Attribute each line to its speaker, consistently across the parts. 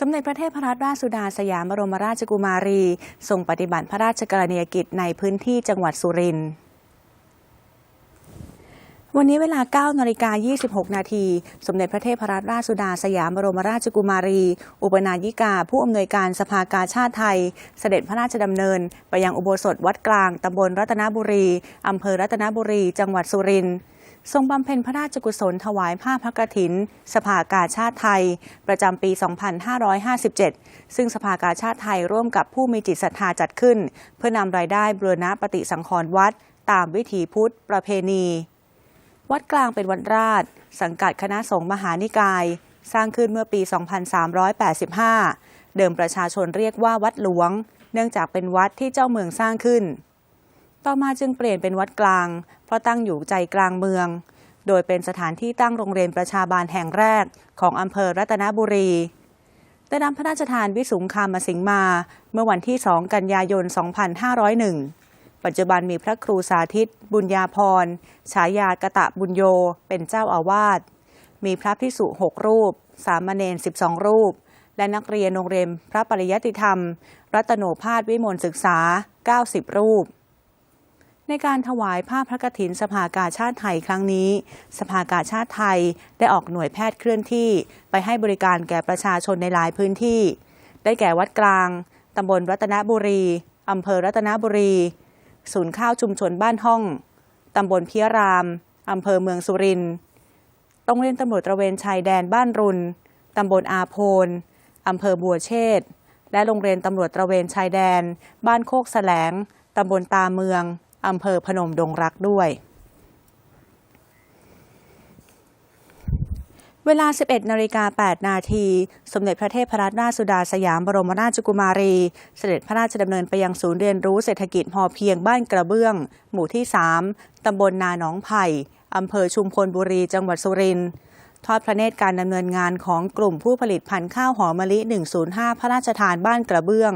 Speaker 1: สมเด็จพระเทพรัตนราชสุดาสยามบรมราชกุมารี ทรงปฏิบัติพระราชกรณียกิจในพื้นที่จังหวัดสุรินทร์วันนี้เวลา 9 นาฬิกา 26 นาที สมเด็จพระเทพรัตนราชสุดาสยามบรมราชกุมารี อุปนายิกา ผู้อำนวยการสภากาชาติไทย เสด็จพระราชดำเนิน ไปยังอุโบสถวัดกลางตำบลรัตนบุรี อำเภอรัตนบุรี จังหวัดสุรินทร์ ทรงบำเพ็ญพระราชกุศลถวายผ้าพระกฐิน สภากาชาติไทย ประจำปี 2557 ซึ่งสภากาชาติไทยร่วมกับผู้มีจิตศรัทธาจัดขึ้น เพื่อนำรายได้บรณะปฏิสังขรณ์วัด ตามวิถีพุทธประเพณี วัดกลางเป็นวัดราช สังกัดคณะสงฆ์มหานิกาย สร้างขึ้นเมื่อปี 2385 เดิมประชาชนเรียกว่าวัดหลวง เนื่องจากเป็นวัดที่เจ้าเมืองสร้างขึ้น ต่อมาจึงเปลี่ยนเป็นวัดกลาง เพราะตั้งอยู่ใจกลางเมือง โดยเป็นสถานที่ตั้งโรงเรียนประชาบาลแห่งแรกของอำเภอรัตนบุรี ได้รับพระราชทานวิสุงคามสิงมา เมื่อวันที่ 2 กันยายน 2501 ปัจจุบันมีพระครูสาธิต บุญญาพร ฉายากะตะบุญโย เป็นเจ้าอาวาส มีพระพิสุหกรูป สามเณร 12 รูป และนักเรียนโรงเรียนพระปริยติธรรม รัตโนภาสวิมลศึกษา 90 รูป ในการถวายผ้าพระกฐินสภากาชาติไทยครั้งนี้ สภากาชาติไทยได้ออกหน่วยแพทย์เคลื่อนที่ ไปให้บริการแก่ประชาชนในหลายพื้นที่ ได้แก่วัดกลาง ตำบลรัตนบุรี อำเภอรัตนบุรี ศูนย์ข้าวชุมชนบ้านห้อง ตำบลเพียราม อำเภอเมืองสุรินทร์โรงเรียนตำรวจตระเวนชายแดนบ้านรุนตำบลอาโพนอำเภอบัวเชษและโรงเรียนตำรวจตระเวนชายแดน บ้านโคกแสลงตำบลตาเมือง อำเภอพนมดงรักด้วย เวลา 11นาฬิกา8นาที สมเด็จพระเทพรัตนราชสุดาสยามบรมราชกุมารี เสด็จพระราชดำเนินไปยังศูนย์เรียนรู้เศรษฐกิจพอเพียงบ้านกระเบื้อง หมู่ที่ 3 ตำบลนาหนองไผ่อำเภอชุมพลบุรี จังหวัดสุรินทร์ทอดพระเนตรการดำเนินงานของกลุ่มผู้ผลิตพันธุ์ข้าวหอมมะลิ 105 พระราชทานบ้านกระเบื้อง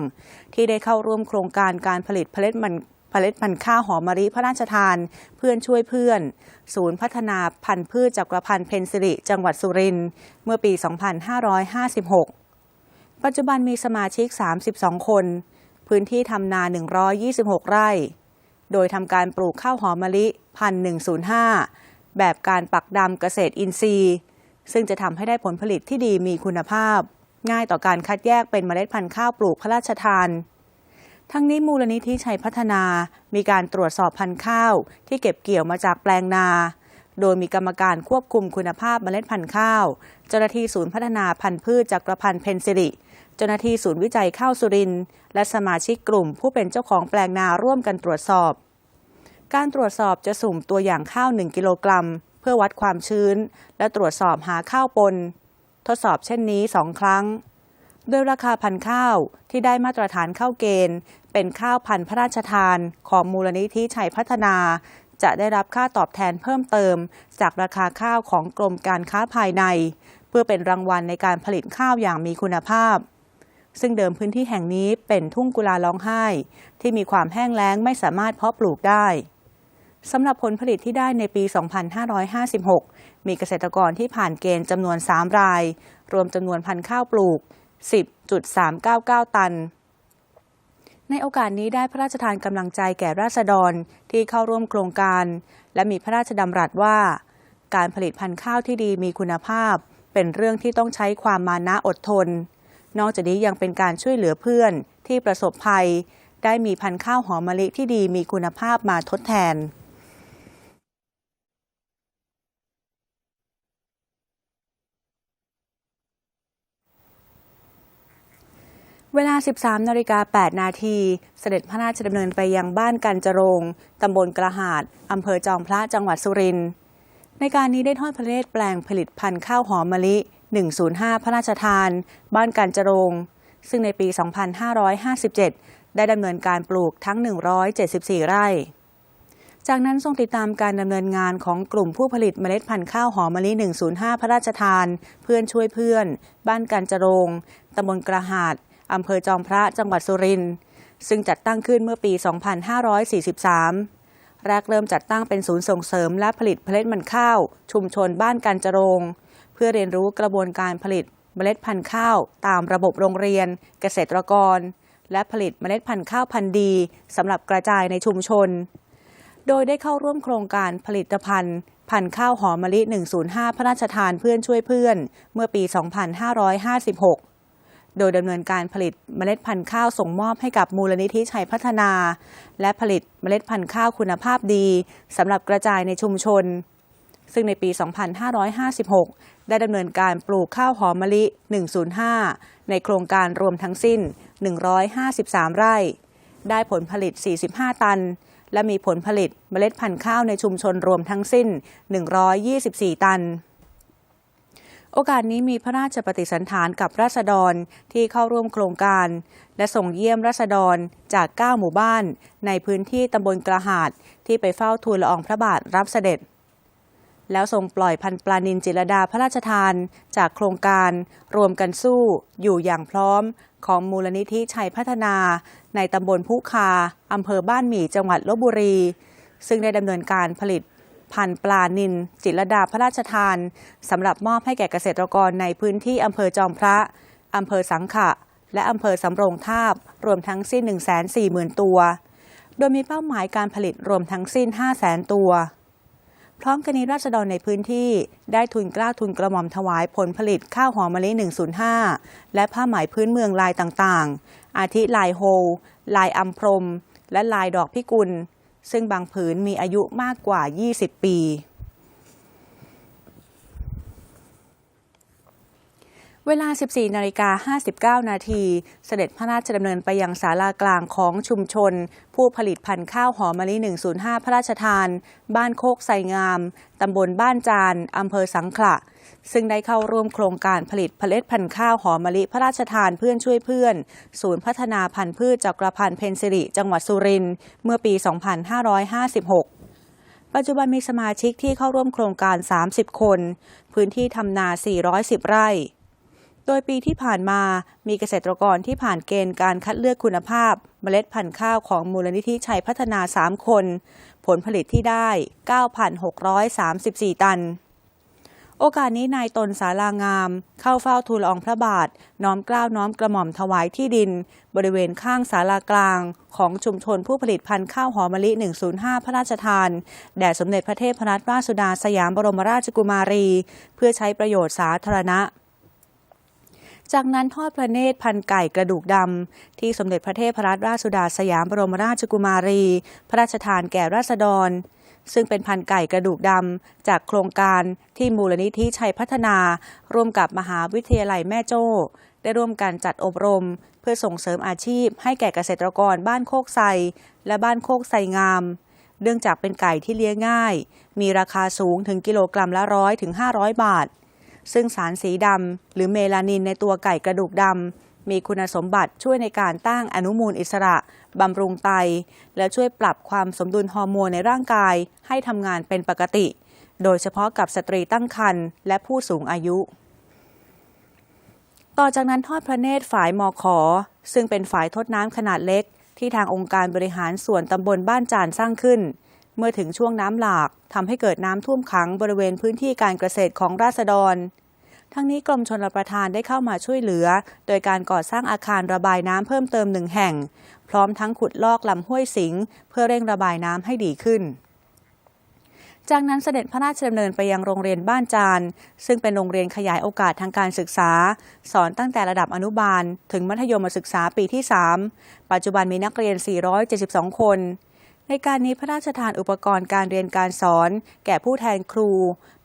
Speaker 1: ที่ได้เข้าร่วมโครงการการผลิตผลิตมัน ผลิตพันธุ์ข้าวหอมมะลิพระราชทาน เพื่อนช่วยเพื่อน ศูนย์พัฒนาพันธุ์พืชจักรพันธ์เพนซิริ จังหวัดสุรินทร์เมื่อปี 2556 ปัจจุบันมีสมาชิก 32 คน พื้นที่ทำนา 126 ไร่ โดยทำการปลูกข้าวหอมมะลิพันธุ์105แบบการปักดำเกษตรอินทรีย์ ซึ่งจะทำให้ได้ผลผลิตที่ดีมีคุณภาพ ง่ายต่อการคัดแยกเป็นเมล็ดพันธุ์ข้าวปลูกพระราชทาน ทั้งนี้มูลนิธิชัยพัฒนามีการตรวจสอบพันธุ์ข้าว ที่เก็บเกี่ยวมาจากแปลงนา โดยมีกรรมการควบคุมคุณภาพเมล็ดพันธุ์ข้าว เจ้าหน้าที่ศูนย์พัฒนาพันธุ์พืชจักรพันธ์เพนซิริเจ้าหน้าที่ศูนย์วิจัยข้าวสุรินและสมาชิกกลุ่ม ผู้เป็นเจ้าของแปลงนาร่วมกันตรวจสอบ การตรวจสอบจะสุ่มตัวอย่างข้าว 1 กิโลกรัม เพื่อวัดความชื้น และตรวจสอบหาข้าวปน ทดสอบเช่นนี้2ครั้ง โดยราคาพันธุ์ข้าวที่ได้มาตรฐานเข้าเกณฑ์ เป็นข้าวพันธุ์พระราชทานของมูลนิธิชัยพัฒนา จะได้รับค่าตอบแทนเพิ่มเติม จากราคาข้าวของกรมการค้าภายใน เพื่อเป็นรางวัลในการผลิตข้าวอย่างมีคุณภาพ ซึ่งเดิมพื้นที่แห่งนี้เป็นทุ่งกุลาร้องไห้ ที่มีความแห้งแล้งไม่สามารถเพาะปลูกได้สำหรับผลผลิตที่ได้ในปี 2556 มีเกษตรกรที่ผ่านเกณฑ์จำนวน 3 ราย รวมจำนวนพันธุ์ข้าวปลูก 10.399 ตัน ในโอกาสนี้ได้พระราชทานกำลังใจแก่ราษฎรที่เข้าร่วมโครงการ และมีพระราชดำรัสว่า การผลิตพันธุ์ข้าวที่ดีมีคุณภาพ เป็นเรื่องที่ต้องใช้ความมานะอดทน นอกจากนี้ยังเป็นการช่วยเหลือเพื่อนที่ประสบภัย ได้มีพันธุ์ข้าวหอมมะลิที่ดีมีคุณภาพมาทดแทน เวลา 13 นาฬิกา 8 นาที เสด็จพระราชดำเนินไปยังบ้านกันจรง ตำบลกระหาด อำเภอจอมพระจังหวัดสุรินทร์ในการนี้ได้ทอดพระเนตรแปลงผลิตพันธุ์ข้าวหอมมะลิ 105 พระราชทาน บ้านกันจรง ซึ่งในปี 2557 ได้ดำเนินการปลูกทั้ง 174 ไร่ จากนั้นทรงติดตามการดำเนินงานของกลุ่มผู้ผลิตเมล็ดพันธุ์ข้าวหอมมะลิ 105 พระราชทาน เพื่อนช่วยเพื่อน บ้านกันจรงตำบลกระหาด อำเภอจอมพระจังหวัดสุรินทร์ซึ่งจัดตั้งขึ้นเมื่อปี 2543 แรกเริ่มจัดตั้งเป็นศูนย์ส่งเสริมและผลิตเมล็ดมันข้าว ชุมชนบ้านกันจรง เพื่อเรียนรู้กระบวนการผลิตเมล็ดพันธุ์ข้าว ตามระบบโรงเรียน เกษตรกร และผลิตเมล็ดพันธุ์ข้าวพันธุ์ดีสำหรับกระจายในชุมชน โดยได้เข้าร่วมโครงการผลิตภัณฑ์ พันธุ์ข้าวหอมมะลิ 105 พระราชทานเพื่อนช่วยเพื่อน เมื่อปี 2556 โดยดำเนินการผลิตเมล็ดพันธุ์ข้าวส่งมอบให้กับมูลนิธิชัยพัฒนา และผลิตเมล็ดพันธุ์ข้าวคุณภาพดีสำหรับกระจายในชุมชน ซึ่งในปี 2556 ได้ดำเนินการปลูกข้าวหอมมะลิ 105 ในโครงการรวมทั้งสิ้น 153 ไร่ ได้ผลผลิต 45 ตัน และมีผลผลิตเมล็ดพันธุ์ข้าวในชุมชนรวมทั้งสิ้น 124 ตัน โอกาสนี้มีพระราชปฏิสันถานกับราษฎรที่เข้าร่วมโครงการ และส่งเยี่ยมราษฎรจาก 9 หมู่บ้าน ในพื้นที่ตำบลกระหาดที่ไปเฝ้าทูลละอองพระบาทรับเสด็จ แล้วส่งปล่อยพันปลานินจิรดาพระราชทาน จากโครงการ รวมกันสู้ อยู่อย่างพร้อม ของมูลนิธิชัยพัฒนา ในตำบลพุคาอำเภอบ้านหมี่จังหวัดลบบุรี ซึ่งได้ดำเนินการผลิต พันธุ์ปลานินจิรดาพระราชทานสำหรับมอบให้แก่เกษตรกรในพื้นที่อำเภอจอมพระอำเภอสังขะ และอำเภอสำโรงทาบ รวมทั้งสิ้น 140,000 ตัว โดยมีเป้าหมายการผลิตรวมทั้งสิ้น 500,000 ตัว พร้อมกันนี้ราษฎรในพื้นที่ได้ทุนกล้าทุนกระหม่อมถวายผลผลิตข้าวหอมมะลิ 105 และผ้าไหมพื้นเมืองลายต่างๆ อาทิลายโฮลลายอัมพรม และลายดอกพิกุล ซึ่งบางผืนมีอายุมากกว่า 20 ปี เวลา 14 นาฬิกา 59 นาที เสด็จพระราชดำเนินไปยังศาลากลางของชุมชน ผู้ผลิตพันธุ์ข้าวหอมมะลิ 105 พระราชทาน บ้านโคกไซงาม ตำบลบ้านจาน อำเภอสังขละ ซึ่งได้เข้าร่วมโครงการผลิตผลิตพันธุ์ข้าวหอมมะลิพระราชทานเพื่อนช่วยเพื่อน ศูนย์พัฒนาพันธุ์พืชจักรพันธ์เพนซิริ จังหวัดสุรินทร์เมื่อปี 2556ปัจจุบันมีสมาชิกที่เข้าร่วมโครงการ 30 คน พื้นที่ทำนา 410 ไร่ โดยปีที่ผ่านมามีเกษตรกรที่ผ่านเกณฑ์การคัดเลือกคุณภาพ เมล็ดพันธุ์ข้าวของมูลนิธิชัยพัฒนา 3 คน ผลผลิตที่ได้ 9,634 ตัน โอกาสนี้นายตนสารางาม เข้าเฝ้าทูลอองพระบาท น้อมกล้าวน้อมกระหม่อมถวายที่ดิน บริเวณข้างศาลากลาง ของชุมชนผู้ผลิตพันธุ์ข้าวหอมมะลิ 105 พระราชทาน แด่สมเด็จพระเทพรัตนราชสุดาสยามบรมราชกุมารี เพื่อใช้ประโยชน์สาธารณะจากนั้นทอดพระเนตรพันไก่กระดูกดำ ที่สมเด็จพระเทพรัตนราชสุดาสยามบรมราชกุมารี พระราชทานแก่ราษฎร ซึ่งเป็นพันไก่กระดูกดำจากโครงการที่มูลนิธิชัยพัฒนา ร่วมกับมหาวิทยาลัยแม่โจ้ ได้ร่วมกันจัดอบรม เพื่อส่งเสริมอาชีพ ให้แก่เกษตรกรบ้านโคกไซและบ้านโคกไซงาม เนื่องจากเป็นไก่ที่เลี้ยงง่าย มีราคาสูงถึงกิโลกรัมละร้อยถึง500 บาท ซึ่งสารสีดำหรือเมลานินในตัวไก่กระดูกดำ มีคุณสมบัติช่วยในการต้านอนุมูลอิสระ บำรุงไต และช่วยปรับความสมดุลฮอร์โมนในร่างกายให้ทำงานเป็นปกติ โดยเฉพาะกับสตรีตั้งครรภ์และผู้สูงอายุ ต่อจากนั้นทอดพระเนตรฝายมอขอ ซึ่งเป็นฝายทดน้ำขนาดเล็ก ที่ทางองค์การบริหารส่วนตำบลบ้านจานสร้างขึ้น เมื่อถึงช่วงน้ำหลากทำให้เกิดน้ำท่วมขังบริเวณพื้นที่การเกษตรของราษฎร ทั้งนี้กรมชลประทานได้เข้ามาช่วยเหลือ โดยการก่อสร้างอาคารระบายน้ำเพิ่มเติมหนึ่งแห่ง พร้อมทั้งขุดลอกลำห้วยสิง เพื่อเร่งระบายน้ำให้ดีขึ้นจากนั้นเสด็จพระราชดำเนินไปยังโรงเรียนบ้านจานซึ่งเป็นโรงเรียนขยายโอกาสทางการศึกษา สอนตั้งแต่ระดับอนุบาล ถึงมัธยมศึกษาปีที่ 3 ปัจจุบันมีนักเรียน 472 คน ในการนี้พระราชทานอุปกรณ์การเรียนการสอน แก่ผู้แทนครู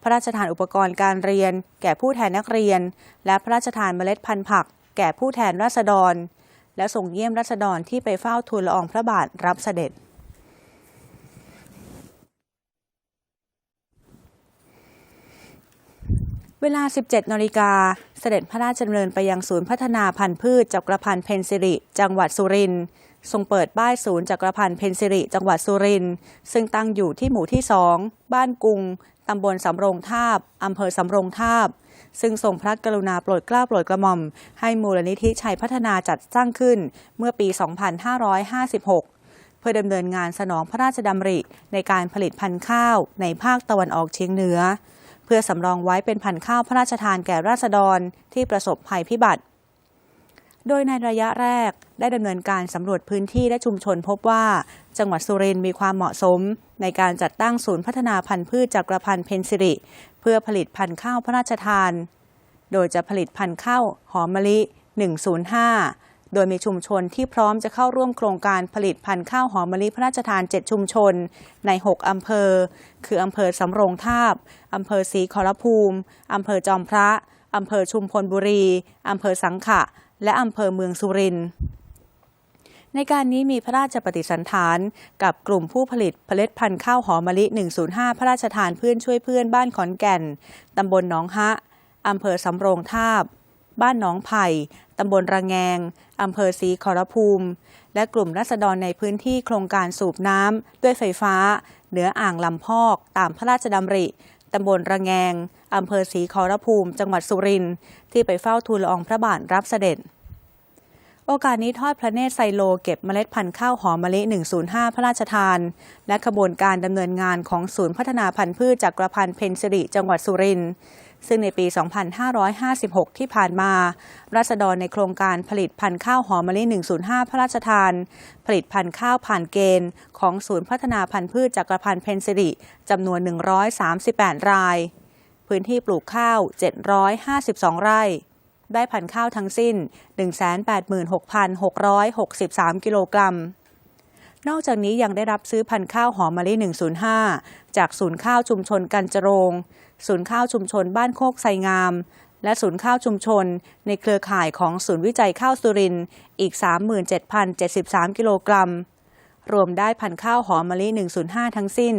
Speaker 1: พระราชทานอุปกรณ์การเรียน แก่ผู้แทนนักเรียน และพระราชทานเมล็ดพันธุ์ผัก แก่ผู้แทนราษฎร และส่งเยี่ยมราษฎรที่ไปเฝ้าทูลละอองพระบาทรับเสด็จเวลา 17นาฬิกา เสด็จพระราชดำเนินไปยังศูนย์พัฒนาพันธุ์พืชจักรพันธ์เพนซิริ จังหวัดสุรินทร์ ทรงเปิดป้ายศูนย์จักรพันธ์เพนซิริ จังหวัดสุรินทร์ซึ่งตั้งอยู่ที่หมู่ที่2บ้านกุงตำบลสำโรงทาบอำเภอสำโรงทาบ ซึ่งทรงพระกรุณาโปรดเกล้าโปรดกระหม่อม ให้มูลนิธิชัยพัฒนาจัดสร้างขึ้นเมื่อปี 2556 เพื่อดำเนินงานสนองพระราชดำริในการผลิตพันธุ์ข้าวในภาคตะวันออกเฉียงเหนือ เพื่อสำรองไว้เป็นพันธุ์ข้าวพระราชทานแก่ราษฎรที่ประสบภัยพิบัติ โดยในระยะแรกได้ดำเนินการสำรวจพื้นที่และชุมชนพบว่า จังหวัดสุรินทร์มีความเหมาะสม ในการจัดตั้งศูนย์พัฒนาพันธุ์พืชจักรพันธ์เพนซิริ เพื่อผลิตพันธุ์ข้าวพระราชทาน โดยจะผลิตพันธุ์ข้าวหอมมะลิ 105 โดยมีชุมชนที่พร้อมจะเข้าร่วมโครงการผลิตพันธุ์ข้าวหอมมะลิพระราชทาน 7 ชุมชน ใน 6 อำเภอ คืออำเภอสำโรงทาบอำเภอศรีขอรภูมิอำเภอจอมพระ อำเภอชุมพลบุรี อำเภอสังขะ และอำเภอเมืองสุรินทร์ในการนี้มีพระราชปฏิสันฐานกับกลุ่มผู้ผลิตผลิตพันธุ์ข้าวหอมมะลิ 105 พระราชทานเพื่อนช่วยเพื่อนบ้านขอนแก่น ตำบลหนองฮะ อำเภอสำโรงทาบ บ้านหนองไผ่ ตำบลระแงง อำเภอศรีขอรภูมิ และกลุ่มรัษฎรในพื้นที่โครงการสูบน้ำด้วยไฟฟ้า เหนืออ่างลำพอก ตามพระราชดำริ ตำบลระแงง อำเภอศรีขอรภูมิ จังหวัดสุรินทร์ที่ไปเฝ้าทูลละอองพระบาทรับเสด็จ โอกาสนี้ทอดพระเนตรไซโลเก็บเมล็ดพันธุ์ข้าวหอมมะลิ 105 พระราชทาน และขบวนการดำเนินงานของศูนย์พัฒนาพันธุ์พืชจักรพันธ์เพนสิริจังหวัดสุรินทร์ ซึ่งในปี 2556 ที่ผ่านมา รัษฎรในโครงการผลิตพันธุ์ข้าวหอมมะลิ 105 พระราชทาน ผลิตพันธุ์ข้าวผ่านเกณฑ์ ของศูนย์พัฒนาพันธุ์พืชจักรพันธ์เพนสิริจำนวน 138 ราย พื้นที่ปลูกข้าว 752 ไร่ ได้พันธุ์ข้าวทั้งสิ้น 186,663 กิโลกรัม นอกจากนี้ยังได้รับซื้อพันธุ์ข้าวหอมมะลิ 105 จากศูนย์ข้าวชุมชนกันจรง ศูนย์ข้าวชุมชนบ้านโคกไซงาม และศูนย์ข้าวชุมชน ในเครือข่ายของศูนย์วิจัยข้าวสุรินอีก 37,073 กิโลกรัม รวมได้พันธุ์ข้าวหอมมะลิ 105 ทั้งสิ้น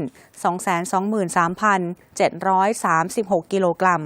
Speaker 1: 223,736 กิโลกรัม